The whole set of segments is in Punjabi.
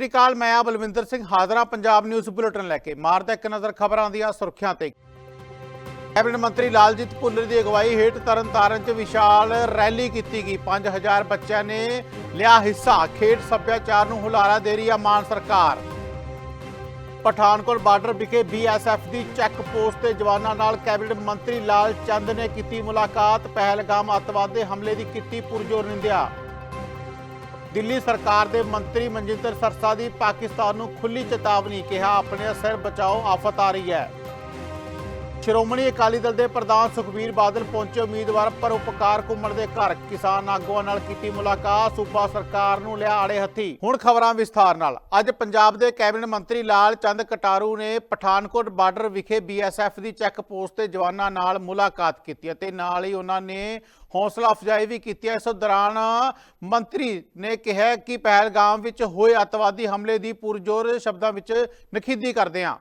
ਸ਼੍ਰੀ ਅਕਾਲ, ਮੈਂ ਆ ਬਲਵਿੰਦਰ ਸਿੰਘ, ਹਾਜ਼ਰਾ ਪੰਜਾਬ ਨਿਊਜ਼ ਬੁਲੇਟਿਨ ਲੈ ਕੇ। ਮਾਰਦਾ ਇੱਕ ਨਜ਼ਰ ਖਬਰਾਂ ਦੀਆਂ ਸੁਰਖੀਆਂ ਤੇ। ਕੈਬਨਿਟ ਮੰਤਰੀ ਲਾਲਜੀਤ ਭੁੱਲਰ ਦੀ ਅਗਵਾਈ ਹੇਠ ਤਰਨਤਾਰਨ 'ਚ ਵਿਸ਼ਾਲ ਰੈਲੀ ਕੀਤੀ ਗਈ। 5000 ਬੱਚਿਆਂ ਨੇ ਲਿਆ ਹਿੱਸਾ। ਖੇਡ ਸੱਭਿਆਚਾਰ ਨੂੰ ਹੁਲਾਰਾ ਦੇ ਰਹੀ ਆ ਮਾਨ ਸਰਕਾਰ। ਪਠਾਨਕੋਟ ਬਾਰਡਰ ਵਿਖੇ ਬੀਐਸਐਫ ਦੀ ਚੈੱਕ ਪੋਸਟ ਤੇ ਜਵਾਨਾਂ ਨਾਲ ਕੈਬਨਿਟ ਮੰਤਰੀ ਲਾਲ ਚੰਦ ਨੇ ਕੀਤੀ ਮੁਲਾਕਾਤ। ਪਹਿਲਗਾਮ ਅੱਤਵਾਦ ਦੇ ਹਮਲੇ ਦੀ ਕੀਤੀ ਪੁਰਜੋਰ ਨਿੰਦਿਆ। ਦਿੱਲੀ ਸਰਕਾਰ ਦੇ ਮੰਤਰੀ ਮਨਜਿੰਦਰ ਸਰਸਾ ਦੀ ਪਾਕਿਸਤਾਨ ਨੂੰ ਖੁੱਲੀ ਚੇਤਾਵਨੀ ਕਿਹਾ, ਆਪਣੇ ਸਿਰ ਬਚਾਓ, ਆਫਤ ਆ ਰਹੀ ਹੈ। ਸ਼੍ਰੋਮਣੀ ਅਕਾਲੀ ਦਲ ਦੇ ਪ੍ਰਧਾਨ ਸੁਖਬੀਰ ਬਾਦਲ ਪਹੁੰਚੇ ਉਮੀਦਵਾਰ ਪਰਉਪਕਾਰ ਘੁੰਮਣ ਦੇ ਘਰ। ਕਿਸਾਨ ਆਗੂਆਂ ਨਾਲ ਕੀਤੀ ਮੁਲਾਕਾਤ, ਸੂਬਾ ਸਰਕਾਰ ਨੂੰ ਲਿਆ ਆੜੇ ਹੱਥੀ। ਹੁਣ ਖਬਰਾਂ ਵਿਸਥਾਰ ਨਾਲ। ਅੱਜ ਪੰਜਾਬ ਦੇ ਕੈਬਨਿਟ ਮੰਤਰੀ ਲਾਲ ਚੰਦ ਕਟਾਰੂ ਨੇ ਪਠਾਨਕੋਟ ਬਾਰਡਰ ਵਿਖੇ ਬੀਐਸਐਫ ਦੀ ਚੈੱਕ ਪੋਸਟ ਤੇ ਜਵਾਨਾਂ ਨਾਲ ਮੁਲਾਕਾਤ ਕੀਤੀ ਅਤੇ ਨਾਲ ਹੀ ਉਹਨਾਂ ਨੇ ਹੌਸਲਾ ਅਫਜ਼ਾਈ ਵੀ ਕੀਤੀ ਹੈ। ਇਸ ਦੌਰਾਨ ਮੰਤਰੀ ਨੇ ਕਿਹਾ ਕਿ ਪਹਿਲਗਾਮ ਵਿੱਚ ਹੋਏ ਅੱਤਵਾਦੀ ਹਮਲੇ ਦੀ ਪੁਰਜੋਰ ਸ਼ਬਦਾਂ ਵਿੱਚ ਨਖੇਦੀ ਕਰਦੇ ਹਾਂ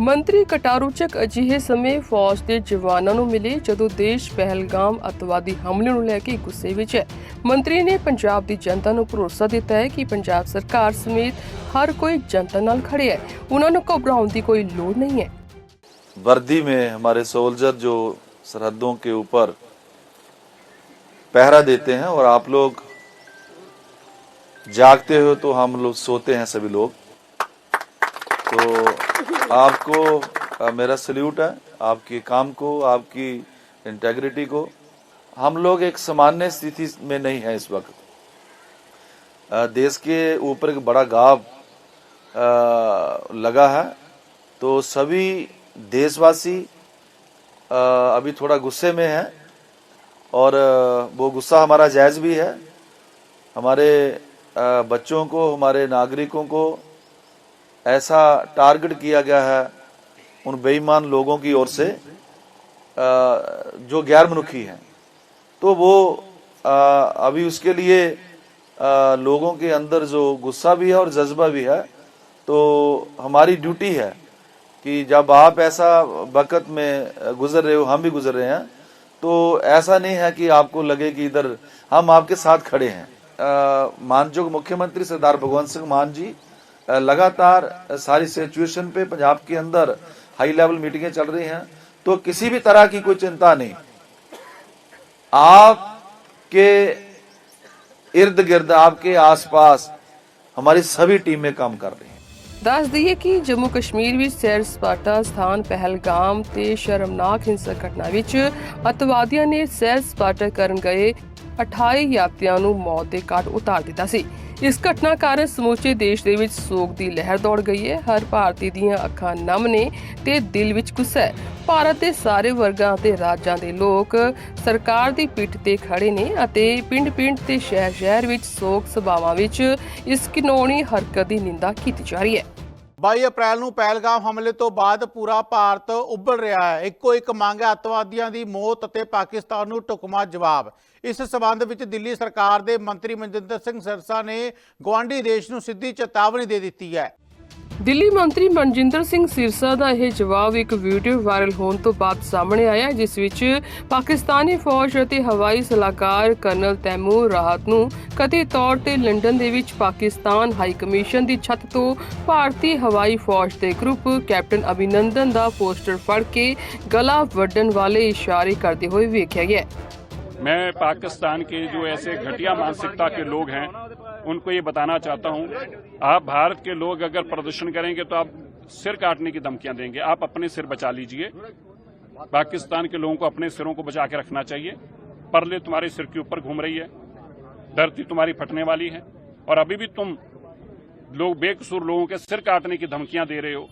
ਮੰਤਰੀ ਕਟਾਰੂ ਚੱਕ ਅਜਿਹੇ ਸਮੇਂ ਫੌਜ ਦੇ ਜਵਾਨਾਂ ਨੂੰ ਮਿਲੇ ਜਦੋਂ ਦੇਸ਼ ਪਹਿਲਗਾਮ ਅਤਵਾਦੀ ਹਮਲੇ ਨੂੰ ਲੈ ਕੇ ਗੁੱਸੇ ਵਿੱਚ ਹੈ ਮੰਤਰੀ ਨੇ ਪੰਜਾਬ ਦੀ ਜਨਤਾ ਨੂੰ ਭਰੋਸਾ ਦਿੱਤਾ ਹੈ ਕਿ ਪੰਜਾਬ ਸਰਕਾਰ ਸਮੇਤ ਹਰ ਕੋਈ ਜਨਤਾ ਨਾਲ ਖੜੇ ਹੈ ਉਹਨਾਂ ਨੂੰ ਘਬਰਾਉਣ ਦੀ ਕੋਈ ਲੋੜ ਨਹੀਂ ਹੈ वर्दी में हमारे सोल्जर जो सरहदों के ऊपर पहरा देते हैं और आप लोग जागते हो तो हम लोग सोते हैं सभी लोग। तो आपको अ, मेरा सल्यूट है आपके काम को आपकी इंटेग्रिटी को। हम लोग एक सामान्य स्थिति में नहीं है इस वक्त। देश के ऊपर एक बड़ा गाव लगा है। तो सभी देशवासी अभी थोड़ा गुस्से में है। और वो गुस्सा हमारा जायज़ भी है। हमारे बच्चों को, हमारे नागरिकों को ऐसा टारगेट किया गया है उन बेईमान लोगों की ओर से जो गैर मनुखी हैं। तो वो अभी उसके लिए लोगों के अंदर जो गुस्सा भी है और जज्बा भी है तो हमारी ड्यूटी है कि जब आप ऐसा वक़्त में गुजर रहे हो, हम भी गुजर रहे हैं तो ऐसा नहीं है कि आपको लगे कि इधर हम आपके साथ खड़े हैं। मानयोग मुख्यमंत्री सरदार भगवंत सिंह मान जी लगातार सारी सिचुएशन पे पंजाब के अंदर हाई लेवल मीटिंगें चल रही हैं। तो किसी भी तरह की कोई चिंता नहीं। आपके इर्द गिर्द आपके आसपास हमारी सभी टीमें काम कर रही हैं। ਦੱਸ ਦਈਏ ਕਿ ਜੰਮੂ ਕਸ਼ਮੀਰ ਵਿੱਚ ਸੈਰ ਸਪਾਟਾ ਸਥਾਨ ਪਹਿਲਗਾਮ ਤੇ ਸ਼ਰਮਨਾਕ ਹਿੰਸਕ ਘਟਨਾ ਵਿੱਚ ਅਤਵਾਦੀਆਂ ਨੇ ਸੈਰ ਸਪਾਟਾ ਕਰਨ ਗਏ 28 ਯਾਤਰੀਆਂ ਨੂੰ ਮੌਤ ਦੇ ਘਾਟ ਉਤਾਰ ਦਿੱਤਾ ਸੀ। ਇਸ ਘਟਨਾ ਕਾਰਨ ਸਮੁੱਚੇ ਦੇਸ਼ ਦੇ ਵਿੱਚ ਸੋਗ ਦੀ ਲਹਿਰ ਦੌੜ ਗਈ ਹੈ। ਹਰ ਭਾਰਤੀ ਦੀਆਂ ਅੱਖਾਂ ਨਮ ਨੇ ਤੇ ਦਿਲ ਵਿੱਚ ਗੁੱਸਾ ਹੈ। ਭਾਰਤ ਦੇ ਸਾਰੇ ਵਰਗਾਂ ਤੇ ਰਾਜਾਂ ਦੇ ਲੋਕ ਸਰਕਾਰ ਦੀ ਪਿੱਠ ਤੇ ਖੜੇ ਨੇ ਅਤੇ ਪਿੰਡ-ਪਿੰਡ ਤੇ ਸ਼ਹਿਰ-ਸ਼ਹਿਰ ਵਿੱਚ ਸੋਗ ਸਭਾਵਾਂ ਵਿੱਚ ਇਸ ਘਿਨੌਣੀ ਹਰਕਤ ਦੀ ਨਿੰਦਾ ਕੀਤੀ ਜਾ ਰਹੀ ਹੈ। 22 ਅਪ੍ਰੈਲ ਨੂੰ ਪਹਿਲਗਾਮ ਹਮਲੇ ਤੋਂ ਬਾਅਦ ਪੂਰਾ ਭਾਰਤ ਉੱਭਰ ਰਿਹਾ ਹੈ। ਇੱਕੋ ਇੱਕ ਮੰਗ ਹੈ, ਅੱਤਵਾਦੀਆਂ ਦੀ ਮੌਤ ਅਤੇ ਪਾਕਿਸਤਾਨ ਨੂੰ ਢੁਕਵਾਂ ਜਵਾਬ। ਇਸ ਸਬੰਧ ਵਿੱਚ ਦਿੱਲੀ ਸਰਕਾਰ ਦੇ ਮੰਤਰੀ ਮਨਜਿੰਦਰ ਸਿੰਘ ਸਿਰਸਾ ਨੇ ਗਵਾਂਢੀ ਦੇਸ਼ ਨੂੰ ਸਿੱਧੀ ਚੇਤਾਵਨੀ ਦੇ ਦਿੱਤੀ ਹੈ। ਦਿੱਲੀ ਮੰਤਰੀ ਮਨਜਿੰਦਰ ਸਿੰਘ ਸਿਰਸਾ ਦਾ ਇਹ ਜਵਾਬ ਇੱਕ ਵੀਡੀਓ ਵਾਇਰਲ ਹੋਣ ਤੋਂ ਬਾਅਦ ਸਾਹਮਣੇ ਆਇਆ ਹੈ, ਜਿਸ ਵਿੱਚ ਪਾਕਿਸਤਾਨੀ ਫੌਜ ਅਤੇ ਹਵਾਈ ਸਲਾਹਕਾਰ ਕਰਨਲ ਤੈਮੂਰ ਰਾਹਤ ਨੂੰ ਕਥਿਤ ਤੌਰ ਤੇ ਲੰਡਨ ਦੇ ਵਿੱਚ ਪਾਕਿਸਤਾਨ ਹਾਈ ਕਮਿਸ਼ਨ ਦੀ ਛੱਤ ਤੋਂ ਭਾਰਤੀ ਹਵਾਈ ਫੌਜ ਦੇ ਗਰੁੱਪ ਕੈਪਟਨ ਅਭਿਨੰਦਨ ਦਾ ਪੋਸਟਰ ਫੜ ਕੇ ਗਲਾ ਵੱਢਣ ਵਾਲੇ ਇਸ਼ਾਰੇ ਕਰਦੇ ਹੋਏ ਵੇਖਿਆ ਗਿਆ ਹੈ। मैं पाकिस्तान के जो ऐसे घटिया मानसिकता के लोग हैं उनको ये बताना चाहता हूँ, आप भारत के लोग अगर प्रदर्शन करेंगे तो आप सिर काटने की धमकियाँ देंगे। आप अपने सिर बचा लीजिए। पाकिस्तान के लोगों को अपने सिरों को बचा के रखना चाहिए। परले तुम्हारे सिर के ऊपर घूम रही है। धरती तुम्हारी फटने वाली है। और अभी भी तुम लोग बेकसूर लोगों के सिर काटने की धमकियाँ दे रहे हो।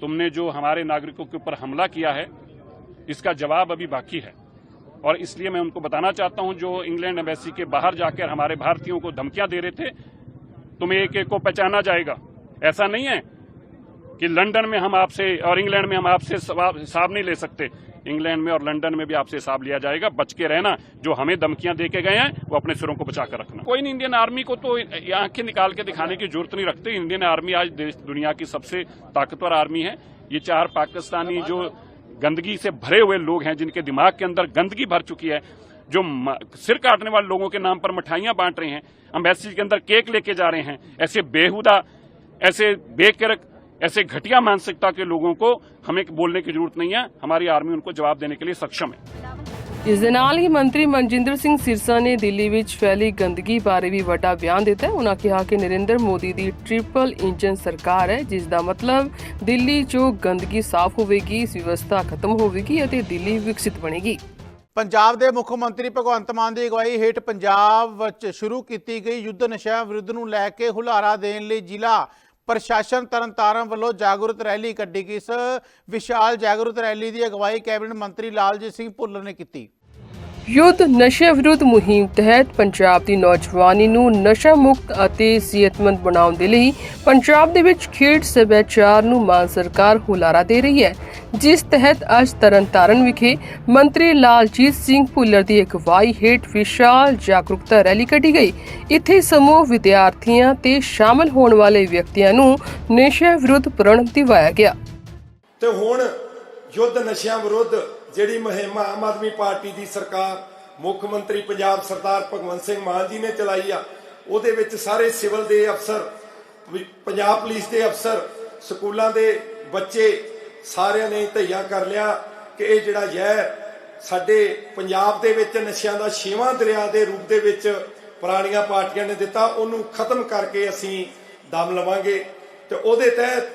तुमने जो हमारे नागरिकों के ऊपर हमला किया है, इसका जवाब अभी बाकी है। और इसलिए मैं उनको बताना चाहता हूँ, जो इंग्लैंड एम्बेसी के बाहर जाकर हमारे भारतीयों को धमकियाँ दे रहे थे, तुम्हें एक एक को पहचाना जाएगा। ऐसा नहीं है कि लंदन में हम आपसे और इंग्लैंड में हम आपसे हिसाब नहीं ले सकते। इंग्लैंड में और लंदन में भी आपसे हिसाब लिया जाएगा। बच के रहना, जो हमें धमकियाँ दे के गए हैं, वो अपने सिरों को बचा कर रखना। कोई नहीं, इंडियन आर्मी को तो आँखें निकाल के दिखाने की ज़रूरत नहीं रखते। इंडियन आर्मी आज देश दुनिया की सबसे ताकतवर आर्मी है। ये चार पाकिस्तानी जो गंदगी से भरे हुए लोग हैं, जिनके दिमाग के अंदर गंदगी भर चुकी है, जो सिर काटने वाले लोगों के नाम पर मिठाइयाँ बांट रहे हैं अम्बेसी के अंदर केक लेके जा रहे हैं, ऐसे बेहुदा, ऐसे बेकरक, ऐसे घटिया मानसिकता के लोगों को हमें बोलने की ज़रूरत नहीं है। हमारी आर्मी उनको जवाब देने के लिए सक्षम है। ਇਸ ਦੇ ਨਾਲ ਹੀ ਮੰਤਰੀ ਮਨਜਿੰਦਰ ਸਿੰਘ ਸਿਰਸਾ ਨੇ ਦਿੱਲੀ ਵਿੱਚ ਫੈਲੀ ਗੰਦਗੀ ਬਾਰੇ ਵੀ ਵੱਡਾ ਬਿਆਨ ਦਿੱਤਾ ਹੈ। ਉਹਨਾਂ ਕਿਹਾ ਕਿ ਨਰਿੰਦਰ ਮੋਦੀ ਦੀ ਟ੍ਰਿਪਲ ਇੰਜਨ ਸਰਕਾਰ ਹੈ, ਜਿਸ ਦਾ ਮਤਲਬ ਦਿੱਲੀ 'ਚੋਂ ਗੰਦਗੀ ਸਾਫ਼ ਹੋਵੇਗੀ ਵਿਵਸਥਾ ਖਤਮ ਹੋਵੇਗੀ ਅਤੇ ਦਿੱਲੀ ਵਿਕਸਿਤ ਬਣੇਗੀ। ਪੰਜਾਬ ਦੇ ਮੁੱਖ ਮੰਤਰੀ ਭਗਵੰਤ ਮਾਨ ਦੀ ਅਗਵਾਈ ਹੇਠ ਪੰਜਾਬ ਵਿੱਚ ਸ਼ੁਰੂ ਕੀਤੀ ਗਈ ਯੁੱਧ ਨਸ਼ਾ ਵਿਰੁੱਧ ਨੂੰ ਲੈ ਕੇ ਹੁਲਾਰਾ ਦੇਣ ਲਈ ਜ਼ਿਲ੍ਹਾ ਪ੍ਰਸ਼ਾਸਨ ਤਰਨਤਾਰਨ ਵੱਲੋਂ ਜਾਗਰੂਕ ਰੈਲੀ ਕੱਢੀ ਗਈ। ਇਸ ਵਿਸ਼ਾਲ ਜਾਗਰੂਕ ਰੈਲੀ ਦੀ ਅਗਵਾਈ ਕੈਬਨਿਟ ਮੰਤਰੀ ਲਾਲਜੀਤ ਸਿੰਘ ਭੁੱਲਰ ਨੇ ਕੀਤੀ। ਯੁੱਧ ਨਸ਼ਾ ਵਿਰੁੱਧ ਮੁਹਿੰਮ ਤਹਿਤ ਪੰਜਾਬ ਦੀ ਨੌਜਵਾਨੀ ਨੂੰ ਨਸ਼ਾ ਮੁਕਤ ਅਤੇ ਸਿਹਤਮੰਦ ਬਣਾਉਣ ਦੇ ਲਈ ਪੰਜਾਬ ਦੇ ਵਿੱਚ ਖੇਡ ਸੱਭਿਆਚਾਰ ਨੂੰ ਮਾਨ ਸਰਕਾਰ ਹੁਲਾਰਾ ਦੇ ਰਹੀ ਹੈ। ਜਿਸ ਤਹਿਤ ਅੱਜ ਤਰਨਤਾਰਨ ਵਿਖੇ ਮੰਤਰੀ ਲਾਲਜੀਤ ਸਿੰਘ ਭੁੱਲਰ ਦੀ ਅਗਵਾਈ ਹੇਠ ਵਿਸ਼ਾਲ ਜਾਗਰੂਕਤਾ ਰੈਲੀ ਕੱਢੀ ਗਈ। ਇੱਥੇ ਸਮੂਹ ਵਿਦਿਆਰਥੀਆਂ ਤੇ ਸ਼ਾਮਲ ਹੋਣ ਵਾਲੇ ਵਿਅਕਤੀਆਂ ਨੂੰ ਨਸ਼ਾ ਵਿਰੁੱਧ ਪ੍ਰਣ ਦਿਵਾਇਆ ਗਿਆ। ਤੇ ਹੁਣ ਯੁੱਧ ਨਸ਼ਿਆਂ ਵਿਰੁੱਧ ਜਿਹੜੀ ਮੁਹਿੰਮ, ਆਮ ਆਦਮੀ ਪਾਰਟੀ ਦੀ ਸਰਕਾਰ, ਮੁੱਖ ਮੰਤਰੀ ਪੰਜਾਬ ਸਰਦਾਰ ਭਗਵੰਤ ਸਿੰਘ ਮਾਨ ਜੀ ਨੇ ਚਲਾਈ ਆ, ਉਹਦੇ ਵਿੱਚ ਸਾਰੇ ਸਿਵਲ ਦੇ ਅਫਸਰ ਪੰਜਾਬ ਪੁਲਿਸ ਦੇ ਅਫਸਰ, ਸਕੂਲਾਂ ਦੇ ਬੱਚੇ ਸਾਰਿਆਂ ਨੇ ਧਈਆ ਕਰ ਲਿਆ ਕਿ ਇਹ ਜਿਹੜਾ ਜ਼ਹਿਰ ਸਾਡੇ ਪੰਜਾਬ ਦੇ ਵਿੱਚ ਨਸ਼ਿਆਂ ਦਾ ਛੇਵਾਂ ਦਰਿਆ ਦੇ ਰੂਪ ਦੇ ਵਿੱਚ ਪੁਰਾਣੀਆਂ ਪਾਰਟੀਆਂ ਨੇ ਦਿੱਤਾ, ਉਹਨੂੰ ਖਤਮ ਕਰਕੇ ਅਸੀਂ ਦਮ ਲਵਾਂਗੇ ਤੇ ਉਹਦੇ ਤਹਿਤ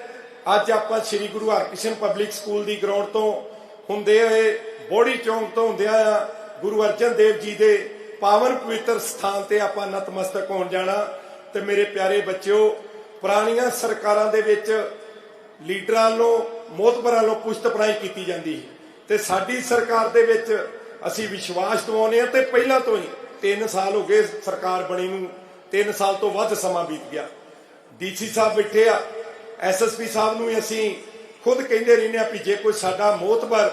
ਅੱਜ ਆਪਾਂ ਸ੍ਰੀ ਗੁਰੂ ਹਰਕ੍ਰਿਸ਼ਨ ਪਬਲਿਕ ਸਕੂਲ ਦੀ ਗਰਾਊਂਡ ਤੋਂ ਹੁੰਦੇ ਹੋਏ ਬੋੜੀ ਚੌਂਕ ਤੋਂ ਹੁੰਦਿਆਂ ਆ ਗੁਰੂ ਅਰਜਨ ਦੇਵ ਜੀ ਦੇ ਪਾਵਨ ਪਵਿੱਤਰ ਸਥਾਨ ਤੇ ਆਪਾਂ ਨਤਮਸਤਕ ਹੋਣ ਜਾਣਾ। ਤੇ ਮੇਰੇ ਪਿਆਰੇ ਬੱਚਿਓ, ਪੁਰਾਣੀਆਂ ਸਰਕਾਰਾਂ ਦੇ ਵਿੱਚ ਲੀਡਰਾਂ ਨੂੰ ਮੋਤਬਰਾਂ ਨੂੰ ਪੁਸ਼ਤ ਕੀਤੀ ਜਾਂਦੀ ਸੀ। ਤੇ ਸਾਡੀ ਸਰਕਾਰ ਦੇ ਵਿੱਚ ਅਸੀਂ ਵਿਸ਼ਵਾਸ ਦਿਵਾਉਂਦੇ ਹਾਂ ਤੇ ਪਹਿਲਾਂ ਤੋਂ ਹੀ 3 ਸਾਲ ਹੋ ਗਏ ਸਰਕਾਰ ਬਣੀ ਨੂੰ 3 ਸਾਲ ਤੋਂ ਵੱਧ ਸਮਾਂ ਬੀਤ ਗਿਆ। ਡੀਸੀ ਸਾਹਿਬ ਬੈਠੇ ਆ ਐਸਐਸਪੀ ਸਾਹਿਬ ਨੂੰ ਵੀ ਅਸੀਂ ਖੁਦ ਕਹਿੰਦੇ ਰਹਿੰਦੇ ਆ ਵੀ ਜੇ ਕੋਈ ਸਾਡਾ ਮੋਤਬਰ